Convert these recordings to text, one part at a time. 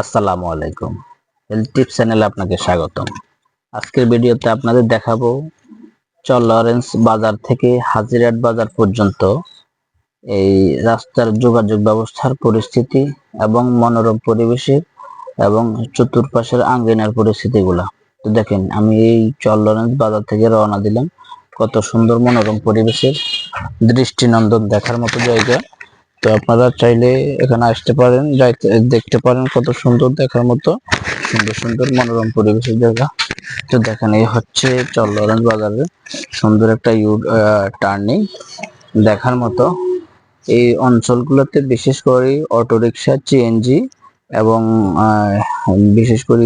আসসালামু আলাইকুম। Health tips চ্যানেলে আপনাকে স্বাগতম। আজকের ভিডিওতে আপনাদের দেখাবো চর লরেন্স বাজার থেকে হাজিরাট বাজার পর্যন্ত এই রাস্তার যোগাযোগ ব্যবস্থার পরিস্থিতি এবং মনোরম পরিবেশের এবং চতুর্পাশের আঙ্গিনার পরিস্থিতিগুলা। তো দেখেন, আমি এই চর লরেন্স বাজার থেকে রওনা দিলাম। কত সুন্দর মনোরম পরিবেশের দৃষ্টিনন্দন দেখার মতো জায়গা। তো আপনারা চাইলে এখানে আসতে পারেন, যাইতে, দেখতে পারেন কত সুন্দর দেখার মতো। সুন্দর সুন্দর মনোরম পরিবেশের জায়গা। তো দেখেন, এই হচ্ছে চর বাজারে সুন্দর একটা ইউ টার্নিং দেখার মতো। এই অঞ্চলগুলোতে বিশেষ করে অটোরিকশা সিএনজি এবং বিশেষ করে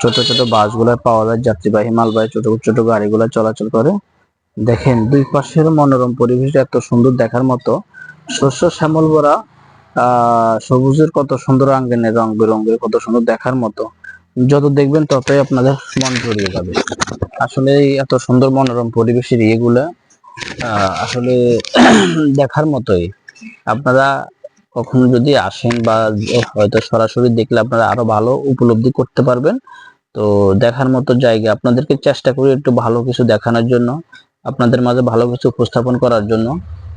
ছোট ছোট বাসগুলো পাওয়া যায়, যাত্রীবাহী মালবাহী, ছোট ছোট গাড়িগুলো চলাচল করে। দেখেন, দুই পাশের মনোরম পরিবেশ, এত সুন্দর দেখার মতো। শস্য শ্যামল ভরা সবুজের কত সুন্দর আঙ্গিনের রং বেরঙের কত সুন্দর দেখার মতো। যত দেখবেন ততই আপনাদের মন জড়িয়ে যাবে। আসলে এত সুন্দর মনোরম পরিবেশের ইয়েগুলা আসলে দেখার মতোই। আপনারা কখনো যদি আসেন বা হয়তো সরাসরি দেখলে আপনারা আরও ভালো উপলব্ধি করতে পারবেন। তো দেখার মতো জায়গা, আপনাদেরকে চেষ্টা করি একটু ভালো কিছু দেখানোর জন্য, আপনাদের মাঝে ভালো কিছু উপস্থাপন করার জন্য।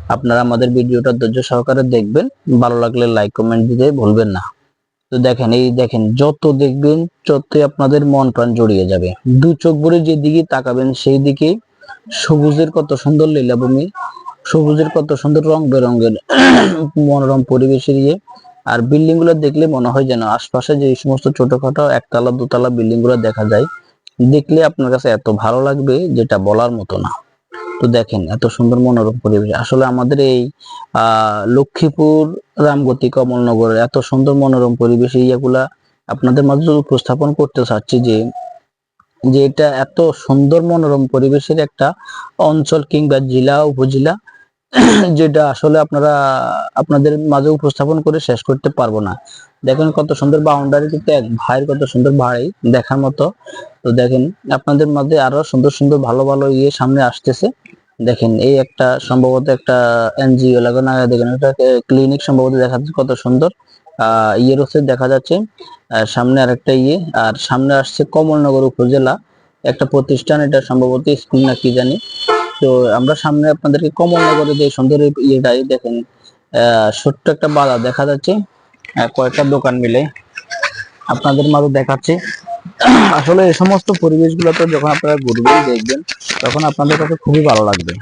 আপনারা আমাদের ভিডিওটা ধৈর্য সহকারে দেখবেন। ভালো লাগলে লাইক কমেন্ট দিতে ভুলবেন না। তো দেখেন, এই দেখেন, যত দেখবেন ততই আপনাদের মন প্রাণ জড়িয়ে যাবে। দু চোখ ভরে যেদিকে তাকাবেন সেই দিকে সবুজের কত সুন্দর লীলাভূমি, সবুজের কত সুন্দর রং বেরঙের মনোরম পরিবেশের ইয়ে আর বিল্ডিংগুলো দেখলে মনে হয় যেন আশপাশে যে সমস্ত ছোটখাটো একতলা, দোতলা বিল্ডিংগুলো দেখা যায়, দেখলে আপনার কাছে এত ভালো লাগবে যেটা বলার মতো না। তো দেখেন, এত সুন্দর মনোরম পরিবেশ। আসলে আমাদের এই লক্ষ্মীপুর, রামগতি কমলনগরের এত সুন্দর মনোরম পরিবেশ এইগুলা আপনাদের মাঝে উপস্থাপন করতে চাচ্ছি যে যে এটা এত সুন্দর মনোরম পরিবেশের একটা অঞ্চল কিংবা জেলা, উপজেলা যেটা আসলে আপনারা আপনাদের মাঝে উপস্থাপন করে শেষ করতে পারব না। দেখেন কত সুন্দর বাউন্ডারি কিন্তু এক ভাইয়ের কত সুন্দর ভাই দেখার মতো। তো দেখেন আপনাদের মধ্যে আরও সুন্দর সুন্দর ভালো ভালো ইয়ে সামনে আসতেছে। দেখেন এই একটা সম্ভবত একটা এনজিও লাগানো দেখেন এটা ক্লিনিক সম্ভবত দেখা যাচ্ছে কত সুন্দর। আহ, ইয়ের হচ্ছে দেখা যাচ্ছে সামনে আরেকটা ইয়ে আর সামনে আসছে কমলনগর উপজেলা। একটা প্রতিষ্ঠান, এটা সম্ভবত স্কুল না কি জানি। তো আমরা সামনে আপনাদেরকে কমলনগরে যে সুন্দর ইয়েটাই দেখেন ছোট্ট একটা বাজার দেখা যাচ্ছে কয়েকটা দোকান মিলে আপনাদের মাঝে দেখাচ্ছি। আসলে এই সমস্ত পরিবেশগুলো তো যখন আপনারা ঘুরবেন, দেখবেন, তখন আপনাদের কাছে খুবই ভালো লাগবে।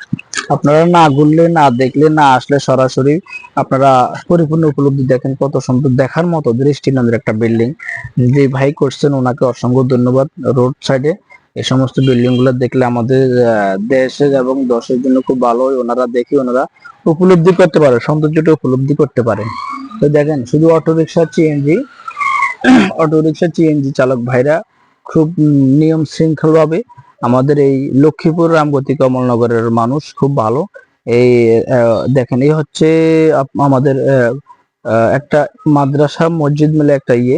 আপনারা না ঘুরলে, না দেখলে, না আসলে সরাসরি আপনারা পরিপূর্ণ উপলব্ধি দেখেন, কত সুন্দর দেখার মতো দৃষ্টিনন্দের একটা বিল্ডিং যে ভাই করছেন, ওনাকে অসংখ্য ধন্যবাদ। রোড সাইডে এই সমস্ত বিল্ডিংগুলো দেখলে আমাদের দেশের এবং দশের জন্য খুব ভালো। ওনারা দেখে ওনারা উপলব্ধি করতে পারে, সৌন্দর্যটা উপলব্ধি করতে পারে। তো দেখেন, শুধু auto rickshaw CNG auto rickshaw CNG চালক ভাইরা খুব নিয়ম শৃঙ্খল ভাবে আমাদের এই লক্ষ্মীপুর, রামগতি, কমলনগরের মানুষ খুব ভালো। এই দেখেন, এই হচ্ছে আমাদের একটা মাদ্রাসা মসজিদ মিলে একটা ইয়ে।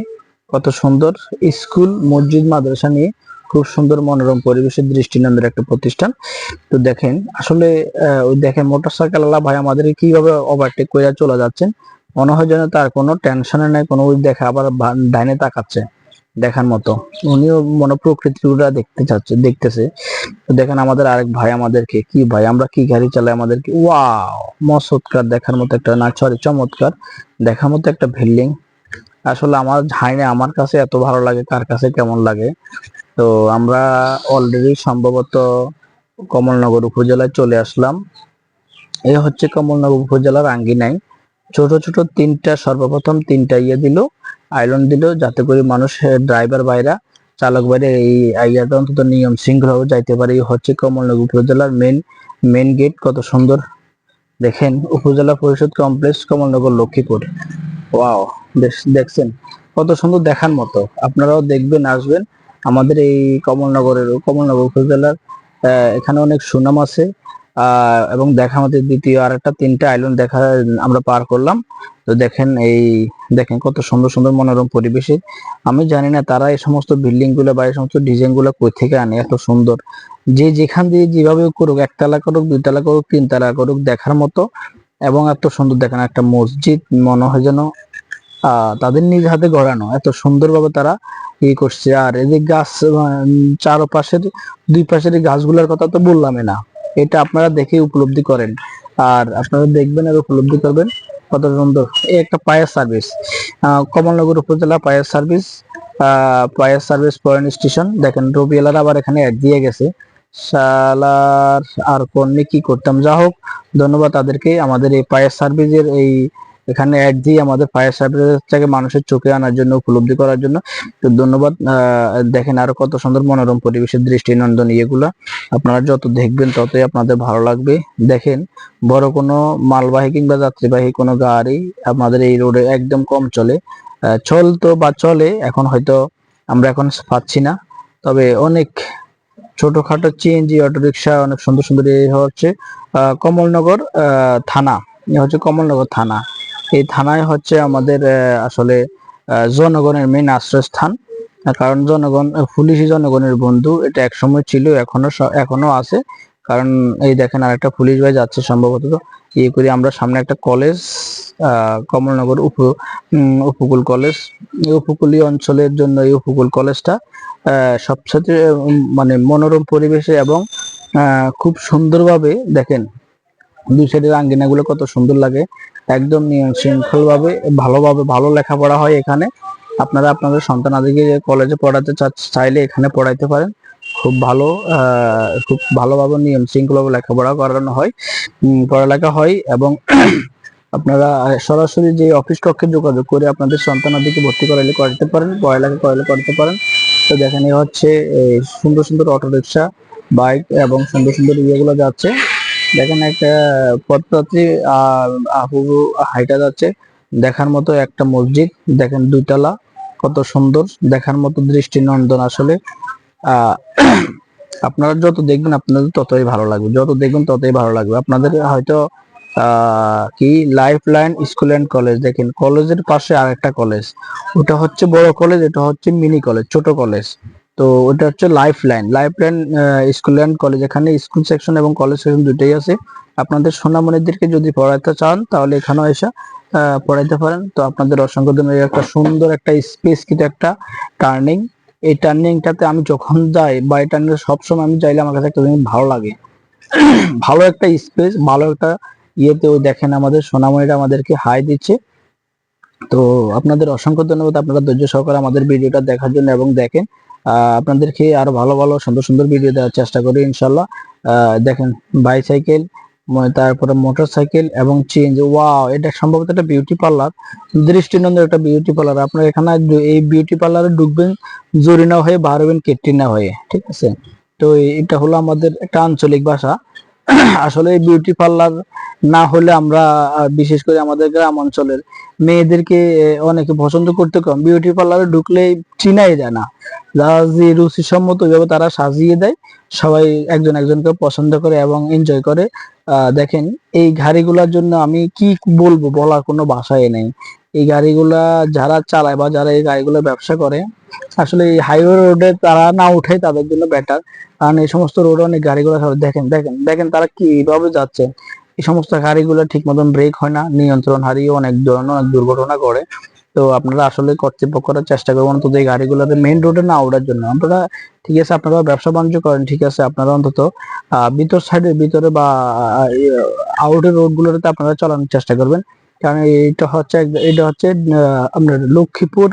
কত সুন্দর স্কুল, মসজিদ, মাদ্রাসা নিয়ে খুব সুন্দর মনোরম পরিবেশের দৃষ্টিনন্দের একটা প্রতিষ্ঠান। তো দেখেন, আসলে ওই দেখেন মোটরসাইকেল আলা ভাই আমাদের কীভাবে ওভারটেক করে চলে যাচ্ছেন, মনে হয় যেন তার কোনো টেনশনে নাই, কোনো দেখে আবার ডাইনে তাকাচ্ছে দেখার মতো। উনিও মনে প্রকৃতিটা দেখতে চাচ্ছে, দেখতেছে। দেখেন আমাদের আরেক ভাই আমাদেরকে, কি ভাই, আমরা কি গাড়ি চালাই আমাদেরকে? ওয়াও, মসৎকার, দেখার মতো একটা না সরি চমৎকার, দেখার মতো একটা বিল্ডিং আসলে আমার হাইনে আমার কাছে এত ভালো লাগে, কার কাছে কেমন লাগে? তো আমরা অলরেডি সম্ভবত কমলনগর উপজেলায় চলে আসলাম। এই হচ্ছে কমলনগর উপজেলার আঙ্গিনায়। ছোট ছোট তিনটা, সর্বপ্রথম তিনটা ইয়ে দিল আইল্যান্ড দিল, যাতে করে মানুষ ড্রাইভার বাইরা চালক বাইরে এই আইয়াটা অন্তত নিয়ম শৃঙ্খলা যাইতে পারে। এই হচ্ছে কমলনগর উপজেলার মেন মেন গেট কত সুন্দর। দেখেন, উপজেলা পরিষদ কমপ্লেক্স কমলনগর লক্ষ্মীপুর। ওয়াও দেখছেন? কত সুন্দর দেখার মতো। আপনারাও দেখবেন, আসবেন। আমাদের এই কমলনগরের, কমলনগর উপজেলার এখানে অনেক সুনাম আছে এবং দেখা আমাদের দ্বিতীয় আর একটা তিনটা আইল্যান্ড দেখা আমরা পার করলাম। তো দেখেন এই, দেখেন কত সুন্দর সুন্দর মনোরম পরিবেশে। আমি জানি না তারা এই সমস্ত বিল্ডিংগুলো বা এই সমস্ত ডিজাইনগুলো কই থেকে আনে, এত সুন্দর। যে যেখান দিয়ে যেভাবে করুক, একতলা করুক দুইতলা করুক, তিনতলা করুক, দেখার মতো, এবং এত সুন্দর দেখেন একটা মসজিদ, মনে হয় যেন তাদের নিজ হাতে গড়ানো। এত সুন্দরভাবে তারা ই করছে। আর এই যে গাছ চারপাশের, দুই পাশের এই গাছগুলোর কথা তো বললামই না। এটা আপনারা দেখে উপলব্ধি করেন। আর আপনারা দেখবেন আর উপলব্ধি করবেন কত সুন্দর। এই একটা পায়ের সার্ভিস কমলনগর উপজেলা পায়ের সার্ভিস পায়ের সার্ভিস পয়েন্ট স্টেশন। দেখেন রবিএলার আবার এখানে অ্যাড দিয়ে গেছে। শালার আর কোন কি করতাম? যা হোক ধন্যবাদ তাদেরকে। আমাদের এই ফায়ার সার্ভিসের এই এখানে অ্যাড দিয়ে আমাদের ফায়ার সার্ভিসটাকে মানুষের চোখে আনার জন্য উপলব্ধি করার জন্য। তো ধন্যবাদ। দেখেন আরও কত সুন্দর মনোরম পরিবেশের দৃষ্টিনন্দন ইয়েগুলা আপনারা যত দেখবেন ততই আপনাদের ভালো লাগবে। দেখেন বড় কোনো মালবাহী কিংবা যাত্রীবাহী কোনো গাড়ি আমাদের এই রোডে একদম কম চলে। আহ, চলতো বা চলে এখন হয়তো আমরা এখন পাচ্ছি না। তবে অনেক ছোটখাটো সিএনজি অটোরিকশা অনেক সুন্দর সুন্দর হচ্ছে কমলনগর থানা। হচ্ছে কমলনগর থানা। এই থানায় হচ্ছে আমাদের আসলে জনগণের মেন আশ্রয়স্থান। কারণ জনগণ পুলিশই জনগণের বন্ধু, এটা একসময় ছিল, এখনও এখনও আছে। কারণ এই দেখেন আর একটা পুলিশ ভাই যাচ্ছে সম্ভবত। ইয়ে করি, আমরা সামনে একটা কলেজ কমলনগর উপ উপকূল কলেজ। এই উপকূলীয় অঞ্চলের জন্য এই উপকূল কলেজটা সবচেয়ে মানে মনোরম পরিবেশে এবং খুব সুন্দরভাবে দেখেন দুই সাইডের আঙ্গিনাগুলো কত সুন্দর লাগে। একদম নিয়ম শৃঙ্খল ভাবে ভালোভাবে ভালো লেখাপড়া হয় এখানে। আপনারা আপনাদের সন্তানাদিকে কলেজে পড়াতে চাইলে এখানে পড়াইতে পারেন। খুব ভালো খুব ভালোভাবে নিয়ম শৃঙ্খলভাবে লেখাপড়া করানো হয় পড়ালেখা হয় এবং আপনারা সরাসরি যে অফিস কক্ষে যোগাযোগ করে আপনাদের সন্তানাদিকে ভর্তি করাইলে করাতে পারেন, পড়ালেখা করাইলে করতে পারেন। তো দেখেন হচ্ছে সুন্দর সুন্দর অটো রিক্সা বাইক এবং সুন্দর সুন্দর ইয়েগুলো যাচ্ছে। দেখেন একটা পথযাত্রী আহ আপু হাইটা যাচ্ছে। দেখার মতো একটা মসজিদ, দেখেন দুইতলা, কত সুন্দর। দেখার মতো দৃষ্টিনন্দন আসলে। আপনারা যত দেখবেন আপনাদের ততই ভালো লাগবে। যত দেখবেন ততই ভালো লাগবে। আপনাদের হয়তো কি life line school and college দেখেন কলেজের পাশে আরেকটা কলেজ। ওটা হচ্ছে বড় কলেজ, এটা হচ্ছে মিনি কলেজ, ছোট কলেজ। তো ওটা হচ্ছে life line life line school and college এখানে স্কুল সেকশন এবং কলেজ সেকশন দুটোই আছে। আপনাদের সোনামণিদেরকে যদি পড়াইতে চান, তাহলে এখানেও এসে পড়াইতে পারেন। তো আপনাদের অসংখ্য ধন্যবাদ। একটা সুন্দর একটা স্পেস কিন্তু একটা টার্নিং এই টার্নিংটাতে আমি যখন যাই বা এই টার্নিং সবসময় আমি চাইলে আমার কাছে একটা জিনিস ভালো লাগে। ভালো একটা স্পেস ভালো একটা ইয়েতে ওই দেখেন আমাদের সোনামণিটা আমাদেরকে হাই দিচ্ছে। তো আপনাদের অসংখ্য ধন্যবাদ। আপনারা ধৈর্য সহকারে আমাদের ভিডিওটা দেখার জন্য এবং দেখেন। আপনাদেরকে আরও ভালো ভালো সুন্দর সুন্দর ভিডিও দেওয়ার চেষ্টা করি ইনশাল্লাহ দেখেন বাইসাইকেল তারপরে মোটর সাইকেল এবং চেঞ্জ ওয়াও এটা সম্ভবত একটা বিউটি পার্লার দৃষ্টিনন্দন একটা বিউটি পার্লার আপনার এখানে এই বিউটি পার্লারে ঢুকবেন, জরিনা হয়ে বার হবেন কেট্রিনা হয়ে, ঠিক আছে? তো এটা হলো আমাদের একটা আঞ্চলিক ভাষা। আসলে বিউটি পার্লার না হলে আমরা বিশেষ করে আমাদের গ্রাম অঞ্চলের মেয়েদেরকে অনেকে পছন্দ করতে কম। বিউটি পার্লারে ঢুকলে চিনাই যায় না। যারা যে রুচিসম্মত ওইভাবে তারা সাজিয়ে দেয়, সবাই একজন একজনকে পছন্দ করে এবং এনজয় করে। দেখেন এই গাড়িগুলোর জন্য আমি কি বলব বলার কোনো ভাষাই নেই। এই গাড়িগুলা যারা চালায় বা যারা এই গাড়িগুলো ব্যবসা করে আসলে এই হাইওয়ে রোডে তারা না উঠে তাদের জন্য বেটার কারণ এই সমস্ত রোডে অনেক গাড়িগুলো দেখেন দেখেন দেখেন তারা কীভাবে যাচ্ছে। এই সমস্ত গাড়িগুলো ঠিক মতন ব্রেক হয় না নিয়ন্ত্রণ হারিয়ে অনেক ধরনের অনেক দুর্ঘটনা করে। তো আপনারা আসলে কর্তৃপক্ষরা চেষ্টা করবেন অন্তত এই গাড়িগুলোতে মেইন রোডে না ওঠার জন্য। আপনারা ঠিক আছে আপনারা ব্যবসা বাণিজ্য করেন ঠিক আছে আপনারা অন্তত আহ, ভিতর সাইডের ভিতরে বা আউটের রোড গুলোতে আপনারা চালানোর চেষ্টা করবেন। কারণ এইটা হচ্ছে এটা হচ্ছে আপনার Lakshmipur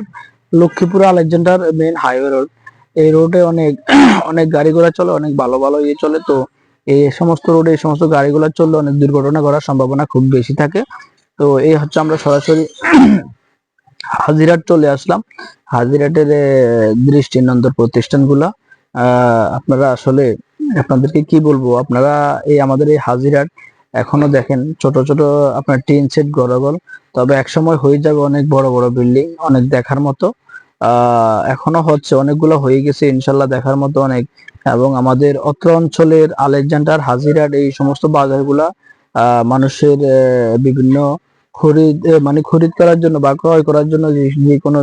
Lakshmipur Alexander main highway road এই রোডে অনেক অনেক গাড়ি ঘোড়া চলে, অনেক ভালো ভালো ইয়ে চলে। তো এই সমস্ত রোডে এই সমস্ত গাড়িগুলো চললে অনেক দুর্ঘটনা করার সম্ভাবনা খুব বেশি থাকে। তো এই হচ্ছে আমরা সরাসরি হাজিরাট চলে আসলাম। হাজিরাটের দৃষ্টিনন্দন প্রতিষ্ঠানগুলা। আপনারা আসলে আপনাদেরকে কি বলব? আপনারা এই আমাদের এই হাজিরাট এখনও দেখেন ছোট ছোট আপনার টিন সেট গড়গল তবে একসময় হয়ে যাবে অনেক বড় বড় বিল্ডিং অনেক দেখার মতো। এখনও হচ্ছে অনেকগুলো হয়ে গেছে, ইনশাল্লাহ দেখার মতো অনেক। এবং আমাদের অত্র অঞ্চলের আলেকজান্ডার হাজিরাট এই সমস্ত বাজারগুলা মানুষের বিভিন্ন খরিদ মানে খরিদ করার জন্য বা ক্রয় করার জন্য যে কোনো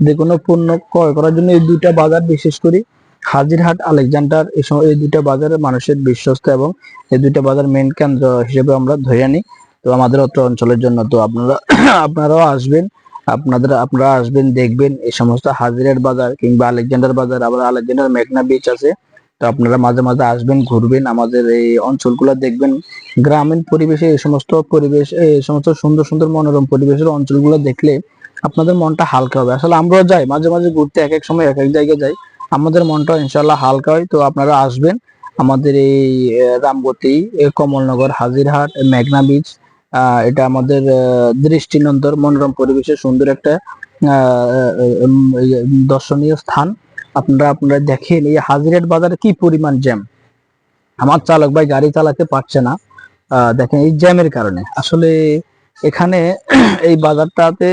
যে কোনো পণ্য ক্রয় করার জন্য এই দুইটা বাজার বিশেষ করে হাজিরহাট আলেকজান্ডার এই সম- এই দুইটা বাজারে মানুষের বিশ্বস্ত এবং এই দুইটা বাজার মেন কেন্দ্র হিসেবে আমরা ধরে নিই তো আমাদের অত্র অঞ্চলের জন্য তো আপনারা, আপনারাও আসবেন, আপনাদের, আপনারা আসবেন, দেখবেন এই সমস্ত হাজিরার বাজার কিংবা আলেকজান্ডার বাজার, আবার আলেকজান্ডার মেঘনা বিচ আছে। তো আপনারা মাঝে মাঝে আসবেন, ঘুরবেন, আমাদের এই অঞ্চলগুলো দেখবেন। গ্রামীণ পরিবেশে এই সমস্ত পরিবেশ, এই সমস্ত সুন্দর সুন্দর মনোরম পরিবেশের অঞ্চলগুলো দেখলে আপনাদের মনটা হালকা হবে। আসলে আমরাও যাই, মাঝে মাঝে ঘুরতে এক এক সময় এক এক জায়গায় যাই। আমাদের মনটা ইনশাল্লাহ হালকা হয়, তো আপনারা আসবেন। আমাদের এই রামগতি কমলনগর, হাজিরহাট, মেঘনা বিচ এটা আমাদের দৃষ্টিনন্দর মনোরম পরিবেশের সুন্দর একটা দর্শনীয় স্থান। আপনারা আপনারা দেখেন এই হাজিরহাট বাজারে কি পরিমাণ জ্যাম? আমার চালক ভাই গাড়ি চালাতে পারছে না। দেখেন এই জ্যামের কারণে। আসলে এখানে এই বাজারটাতে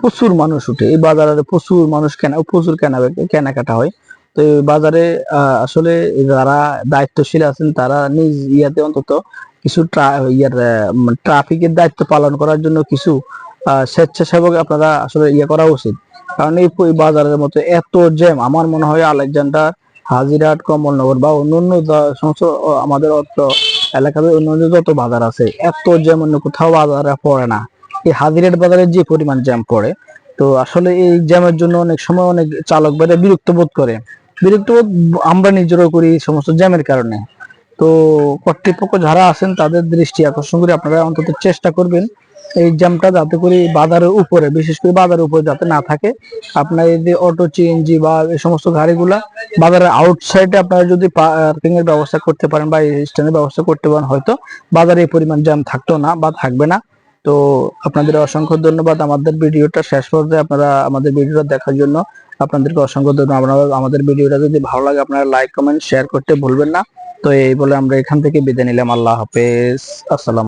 প্রচুর মানুষ উঠে। এই বাজারে প্রচুর মানুষ কেনা, প্রচুর কেনা, কেনাকাটা হয়। তো বাজারে আসলে যারা দায়িত্বশীল আছেন, তারা নিজ ইয়াতে অন্তত কিছু ইয়ার ট্রাফিকের দায়িত্ব পালন করার জন্য কিছু স্বেচ্ছাসেবক আপনারা আসলে ইয়ে করা উচিত। কারণ এই বাজারের মতো এত জ্যাম, আমার মনে হয় আলেকজান্ডার, হাজিরহাট, কমলনগর বা অন্যান্য সমস্ত আমাদের অত্র এলাকাতে অন্যান্য যত বাজার আছে, এত জ্যাম অন্য কোথাও বাজারে পড়ে না। এই হাজিরহাট বাজারে যে পরিমাণ জ্যাম পড়ে, তো আসলে এই জ্যামের জন্য অনেক সময় অনেক চালক ভাইরা বিরক্ত বোধ করে। বিরক্ত আমরা নিজেরও করি সমস্ত জ্যামের কারণে। তো কর্তৃপক্ষ যারা আছেন, তাদের দৃষ্টি আকর্ষণ করে আপনারা অন্তত চেষ্টা করবেন এই জ্যামটা যাতে করে বাজারের উপরে, বিশেষ করে বাজারের উপরে যাতে না থাকে। আপনার এই যে অটো সিএনজি বা এই সমস্ত গাড়িগুলা বাজারের আউটসাইডে আপনারা যদি পার্কিং এর ব্যবস্থা করতে পারেন বা স্ট্যান্ডের ব্যবস্থা করতে পারেন, হয়তো বাজারে এই পরিমাণ জ্যাম থাকতো না বা থাকবে না। তো আপনাদের অসংখ্য ধন্যবাদ আমাদের ভিডিওটা শেষ পর্যায়ে আপনারা আমাদের ভিডিওটা দেখার জন্য। আপনাদেরকে অসংখ্য আপনারা আমাদের ভিডিওটা যদি ভালো লাগে, আপনারা লাইক কমেন্ট শেয়ার করতে ভুলবেন না। তো এই বলে আমরা এখান থেকে বিদায় নিলাম। আল্লাহ হাফেজ। আসসালাম